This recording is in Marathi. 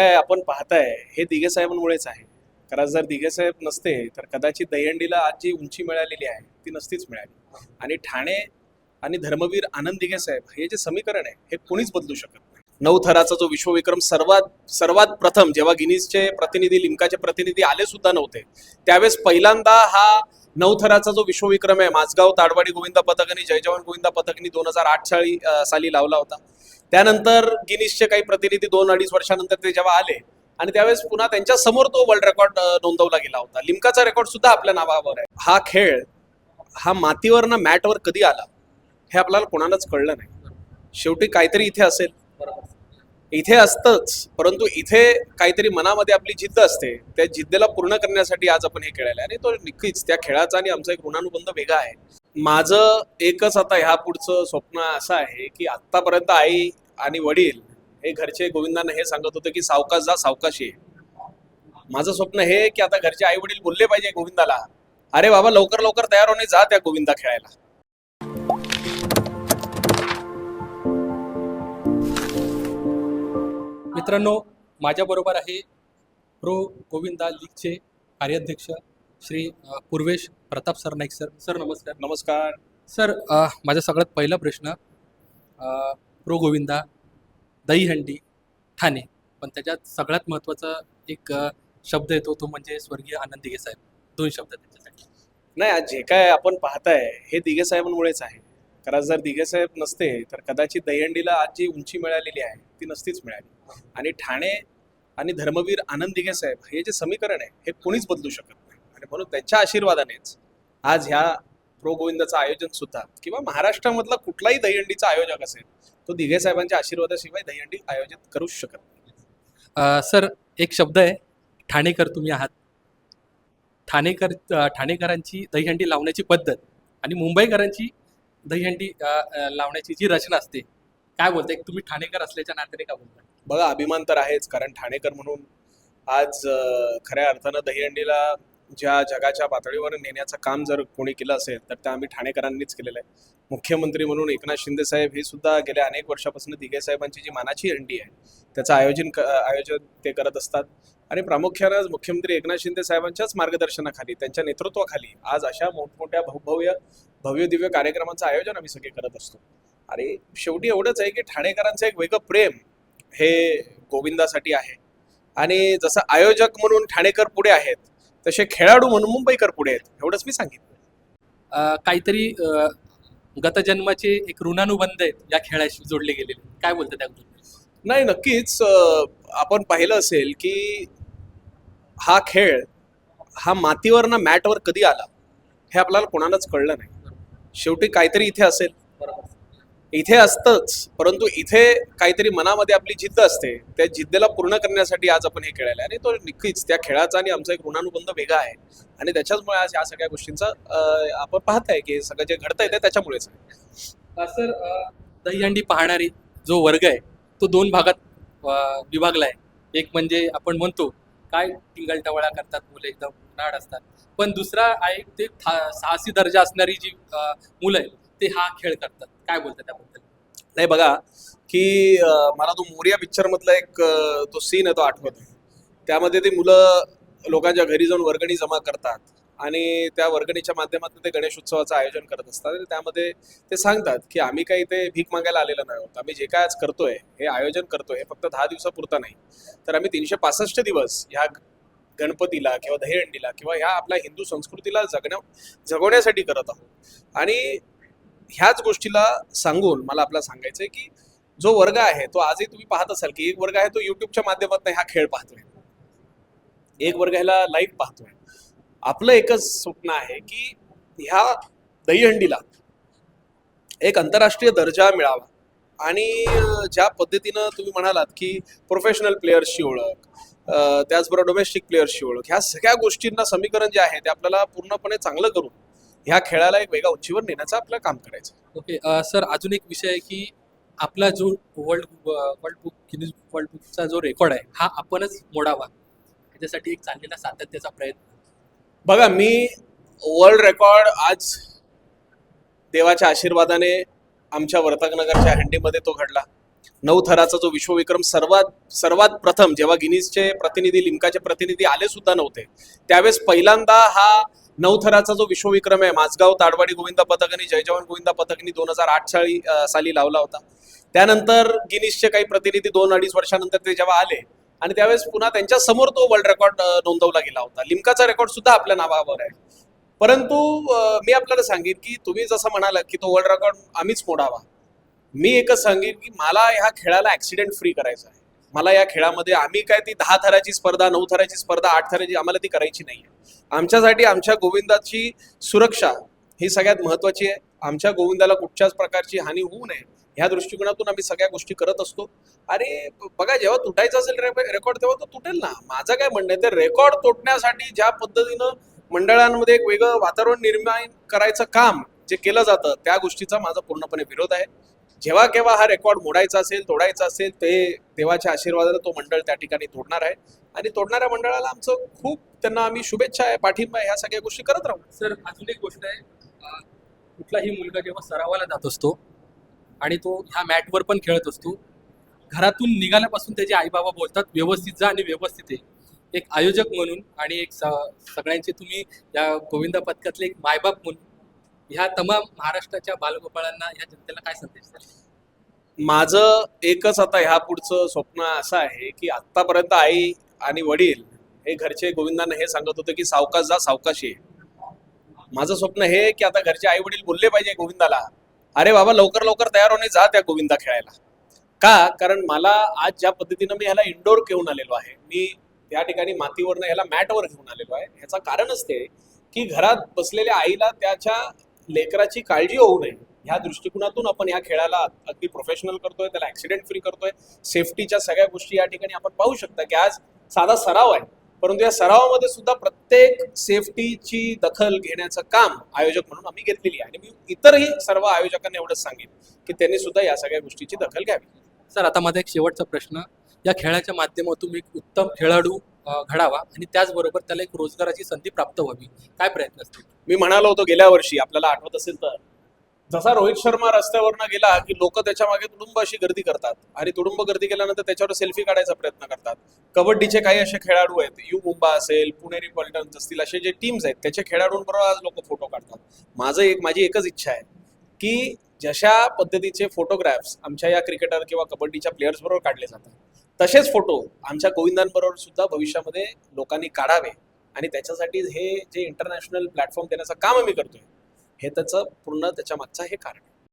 काय आपण पाहताय हे दिघे साहेबांमुळेच आहे. कारण जर दिघे साहेब नसते तर कदाचित दहीहंडीला आज जी उंची मिळालेली आहे ती नसतीच मिळाली. आणि ठाणे आणि धर्मवीर आनंद दिघे साहेब हे जे समीकरण आहे हे कोणीच बदलू शकत नाही. नऊ थराचा जो विश्वविक्रम सर्वात सर्वात प्रथम जेव्हा गिनीजचे प्रतिनिधी लिमकाचे प्रतिनिधी आले सुद्धा नव्हते त्यावेळेस पहिल्यांदा हा नऊ थराचा जो विश्वविक्रम आहे माझगाव ताडवाडी गोविंदा पथकनी जय जवान गोविंदा पथकनी दोन हजार आठ साली साली लावला होता. त्यानंतर गिनीसचे काही प्रतिनिधी दोन अडीच वर्षानंतर ते जेव्हा आले आणि त्यावेळेस पुन्हा त्यांच्यासमोर तो वर्ल्ड रेकॉर्ड नोंदवला गेला होता. लिमकाचा रेकॉर्ड सुद्धा आपल्या नावावर आहे. हा खेळ हा मातीवर ना मॅटवर कधी आला हे आपल्याला कोणालाच कळलं नाही. शेवटी काहीतरी इथे असेल. इथे असतंच परंतु इथे काहीतरी मनामध्ये आपली जिद्द असते. त्या जिद्देला पूर्ण करण्यासाठी आज आपण हे खेळायला आणि तो नक्कीच त्या खेळाचा आणि आमचा एक ऋणानुबंध वेगळा आहे. माझं एकच आता ह्या पुढचं स्वप्न असं आहे की आतापर्यंत आई आणि वडील हे घरचे गोविंदांना हे सांगत होते की सावकाश जा सावकाश ये. माझं स्वप्न हे की आता घरचे आई वडील बोलले पाहिजे गोविंदाला अरे बाबा लवकर लवकर तयार होणे जा त्या गोविंदा खेळायला. मित्रांनो माझ्याबरोबर आहे प्रो गोविंदा लीगचे कार्याध्यक्ष श्री अ, Purvesh Pratap sir Naik sir. Sir नमस्कार. नमस्कार. सर अ, माझा सगळ्यात पहिला प्रश्न अ, प्रो गोविंदा दहीहंडी ठाणे. पण त्याच्यात सगळ्यात महत्त्वाचा एक अ, शब्द येतो तो म्हणजे स्वर्गीय आनंद दिघे साहेब. दोन शब्द त्याच्यासाठी. नाही आज जे काय आपण पाहताय हे दिघे साहेबांमुळेच आहे. कारण जर दिघे साहेब नसते तर कदाचित दहीहंडीला आज जी उंची मिळालेली आहे ती नसतीच मिळाली. आणि ठाणे आणि धर्मवीर आनंद दिघे साहेब हे जे समीकरण आहे हे कोणीच बदलू शकत नाही. आणि म्हणून त्यांच्या आशीर्वादानेच आज ह्या प्रो गोविंदाचं आयोजन सुद्धा किंवा महाराष्ट्रामधला कुठलाही दहीहंडीचा आयोजक असेल तो दिघे साहेबांच्या आशीर्वादाशिवाय दहीहंडी आयोजित करूच शकत नाही. सर एक शब्द आहे ठाणेकर तुम्ही आहात. ठाणेकर ठाणेकरांची दहीहंडी लावण्याची पद्धत आणि मुंबईकरांची दहीहंडी लावण्याची जी रचना असते काय बोलताय? तुम्ही ठाणेकर असल्याच्या नात्याने का बोलताय? बघा अभिमान तर आहेच कारण ठाणेकर म्हणून आज खऱ्या अर्थानं दहीहंडीला ज्या जगाच्या पातळीवर नेण्याचं काम जर कोणी केलं असेल तर ते आम्ही ठाणेकरांनीच केलेलं आहे. मुख्यमंत्री म्हणून एकनाथ शिंदे साहेब हे सुद्धा गेल्या अनेक वर्षापासून दिघे साहेबांची जी मानाची हंडी आहे त्याचं आयोजन क- आयोजन ते करत असतात. आणि प्रामुख्यानं मुख्यमंत्री एकनाथ शिंदे साहेबांच्याच मार्गदर्शनाखाली त्यांच्या नेतृत्वाखाली आज अशा मोठमोठ्या भव्य भव्य दिव्य कार्यक्रमांचं आयोजन आम्ही सगळे करत असतो. आणि शेवटी एवढंच आहे की ठाणेकरांचं एक वेगळं प्रेम हे गोविंदासाठी आहे. आणि जसं आयोजक म्हणून ठाणेकर पुढे आहेत तसे खेळाडू म्हणून मुंबईकर पुढे आहेत एवढंच मी सांगितलं काहीतरी गतजन्माचे एक ऋणानुबंध आहेत या खेळाशी जोडले गेलेले. काय बोलतात त्याबद्दल? नाही नक्कीच आपण पाहिलं असेल की हा खेळ हा मातीवर ना मॅटवर कधी आला हे आपल्याला कोणालाच कळलं नाही. शेवटी काहीतरी इथे असेल. इथे असतंच परंतु इथे काहीतरी मनामध्ये आपली जिद्द असते. त्या जिद्देला पूर्ण करण्यासाठी आज आपण हे खेळायला आणि तो नक्कीच त्या खेळाचा आणि आमचा एक ऋणानुबंध वेगळा आहे. आणि त्याच्याचमुळे आज या सगळ्या गोष्टींचा आपण आपण पाहताय की सगळं जे घडतंय ते त्याच्यामुळेच आहे. सर दहीहंडी पाहणारी जो वर्ग आहे तो दोन भागात विभागला आहे. एक म्हणजे आपण म्हणतो काय टिंगलटवाळा करतात मुलं एकदम उन्हाळ असतात. पण दुसरा आहे ते था- साहसी दर्जा असणारी जी मुलं आहेत ते हा खेळ करतात. काय बोलतात त्याबद्दल? नाही बघा की मला तो मोरिया पिक्चर मधला एक तो सीन आहे तो आठवत त्यामध्ये ते मुलं लोकांच्या घरी जाऊन वर्गणी जमा करतात आणि त्या वर्गणीच्या माध्यमातून ते गणेश उत्सवाचं आयोजन करत असतात आणि त्यामध्ये ते सांगतात की आम्ही काही ते भीक मागायला आलेलं नाही आहोत. आम्ही जे काय आज करतोय हे आयोजन करतोय हे फक्त दहा दिवसापुरता नाही. तर आम्ही तीनशे पासष्ट दिवस ह्या गणपतीला किंवा दहीहंडीला किंवा ह्या आपल्या हिंदू संस्कृतीला जगण्या जगवण्यासाठी करत आहोत. आणि ह्याच गोष्टीला सांगून मला आपला सांगायचं आहे की जो वर्ग आहे तो आजही तुम्ही पाहत असाल की एक वर्ग आहे तो युट्यूबच्या माध्यमातून हा खेळ पाहतोय. एक वर्ग ह्याला लाईव्ह पाहतोय. आपलं एकच स्वप्न आहे की ह्या दहीहंडीला एक आंतरराष्ट्रीय दर्जा मिळावा. आणि ज्या पद्धतीनं तुम्ही म्हणालात की प्रोफेशनल प्लेयर्सची ओळख त्याचबरोबर डोमेस्टिक प्लेयर्सची ओळख ह्या सगळ्या गोष्टींना समीकरण जे आहे ते आपल्याला पूर्णपणे चांगलं करून ह्या खेळाला एक वेगळ्या उंचीवर नेण्याचं आपलं काम करायचं. ओके अ, सर अजून एक विषय आहे की आपला जो world world book Guinness world बुकचा जो रेकॉर्ड आहे हा आपणच मोडावा. त्याच्यासाठी एक चाललेला सातत्याचा प्रयत्न. बघा मी वर्ल्ड रेकॉर्ड आज देवाच्या आशीर्वादाने आमच्या वर्तकनगरच्या हंडीमध्ये तो घडला. नऊ थराचा जो विश्वविक्रम सर्वात सर्वात प्रथम जेव्हा गिनीजचे प्रतिनिधी लिमकाचे प्रतिनिधी आले सुद्धा नव्हते त्यावेळेस पहिल्यांदा हा नऊ थराचा जो विश्वविक्रम आहे माझगाव ताडवाडी गोविंदा पथकनी जय जवान गोविंदा पथकनी दोन हजार आठ साली साली लावला होता. त्यानंतर गिनीशचे काही प्रतिनिधी दोन अडीच वर्षानंतर ते जेव्हा आले आणि त्यावेळेस पुन्हा त्यांच्यासमोर तो वर्ल्ड रेकॉर्ड नोंदवला गेला होता. लिमकाचा रेकॉर्ड सुद्धा आपल्या नावावर आहे. परंतु मी आपल्याला सांगेन की तुम्ही जसं म्हणाला की तो वर्ल्ड रेकॉर्ड आम्हीच मोडावा. मी एकच सांगेन की मला ह्या खेळाला ऍक्सिडेंट फ्री करायचा आहे. मला या खेळामध्ये आम्ही काय ती दहा थराची स्पर्धा नऊ थराची स्पर्धा आठ थराची आम्हाला ती करायची नाही आमच्यासाठी आमच्या गोविंदाची सुरक्षा ही सगळ्यात महत्वाची आहे. आमच्या गोविंदाला कुठच्याच प्रकारची हानी होऊ नये ह्या दृष्टिकोनातून आम्ही सगळ्या गोष्टी करत असतो. अरे बघा जेव्हा तुटायचं असेल रेकॉर्ड तेव्हा तो तुटेल ना. माझं काय म्हणणं आहे ते रेकॉर्ड तोडण्यासाठी ज्या पद्धतीनं मंडळांमध्ये एक वेगळं वातावरण निर्माण करायचं काम जे केलं जातं त्या गोष्टीचा माझा पूर्णपणे विरोध आहे. जेव्हा केव्हा हा रेकॉर्ड मोडायचा असेल तोडायचा असेल ते देवाच्या आशीर्वादाने तो मंडळ त्या ठिकाणी तोडणार आहे. आणि तोडणाऱ्या मंडळाला आमचं खूप त्यांना आम्ही शुभेच्छा आहे पाठिंबा ह्या सगळ्या गोष्टी करत राहू. सर अजून एक गोष्ट आहे. कुठलाही मुलगा जेव्हा सरावाला जात असतो आणि तो ह्या मॅटवर पण खेळत असतो घरातून निघाल्यापासून त्याचे आई बाबा बोलतात व्यवस्थित जा आणि व्यवस्थित आहे एक आयोजक म्हणून आणि एक स- सगळ्यांचे तुम्ही या गोविंदा पथकातले एक मायबाप म्हणून ह्या तमाम महाराष्ट्राच्या बालगोपाळांना या जनतेला काय संदेश द्याल? माझं एकच आता ह्या पुढचं स्वप्न असं आहे की आतापर्यंत आई आणि वडील हे घरचे गोविंदांना हे सांगत होते की सावकाश जा सावकाश ये. माझं स्वप्न हे की आता घरचे आई वडील बोलले पाहिजे गोविंदाला अरे बाबा लवकर लवकर तयार होणे जा त्या गोविंदा खेळायला. का? कारण मला आज ज्या पद्धतीनं मी ह्याला इंडोर घेऊन आलेलो आहे मी त्या ठिकाणी मातीवरनं ह्याला मॅटवर घेऊन आलेलो आहे ह्याचं कारणच ते की घरात बसलेल्या आईला त्याच्या लेकराची काळजी होऊ नये. ह्या दृष्टिकोनातून आपण ह्या खेळाला अगदी प्रोफेशनल करतोय त्याला ऍक्सिडेंट फ्री करतोय. सेफ्टीच्या सगळ्या गोष्टी या ठिकाणी आपण पाहू शकता की आज साधा सराव आहे. परंतु या सरावामध्ये सुद्धा प्रत्येक सेफ्टीची दखल घेण्याचं काम आयोजक म्हणून आम्ही घेतलेली आहे. आणि मी इतरही सर्व आयोजकांना एवढंच सांगेन की त्यांनी सुद्धा या सगळ्या गोष्टीची दखल घ्यावी. सर आता माझा एक शेवटचा प्रश्न. या खेळाच्या माध्यमातून एक उत्तम खेळाडू घडावा आणि त्याचबरोबर त्याला एक रोजगाराची संधी प्राप्त व्हावी. काय प्रयत्न असतील? मी म्हणालो होतो गेल्या वर्षी आपल्याला आठवत असेल तर. जसा रोहित शर्मा रस्त्यावरनं गेला की लोक त्याच्यामागे तुडुंब अशी गर्दी करतात. आणि तुडुंब गर्दी केल्यानंतर त्याच्यावर सेल्फी काढायचा प्रयत्न करतात. कबड्डीचे काही असे खेळाडू आहेत. यू मुंबा असेल पुणेरी पॉलिटन्स असतील असे जे टीम्स आहेत त्याच्या खेळाडूंबरोबर आज लोक फोटो काढतात. माझं एक माझी एकच इच्छा आहे की जशा पद्धतीचे फोटोग्राफ्स आमच्या या क्रिकेटर किंवा कबड्डीच्या प्लेयर्स बरोबर काढले जातात तसेच फोटो आमच्या गोविंदांबरोबर सुद्धा भविष्यामध्ये लोकांनी काढावे आणि त्याच्यासाठी हे जे इंटरनॅशनल प्लॅटफॉर्म देण्याचं काम आम्ही करतोय हे त्याचं पूर्ण त्याच्या मागचं हे कारण आहे.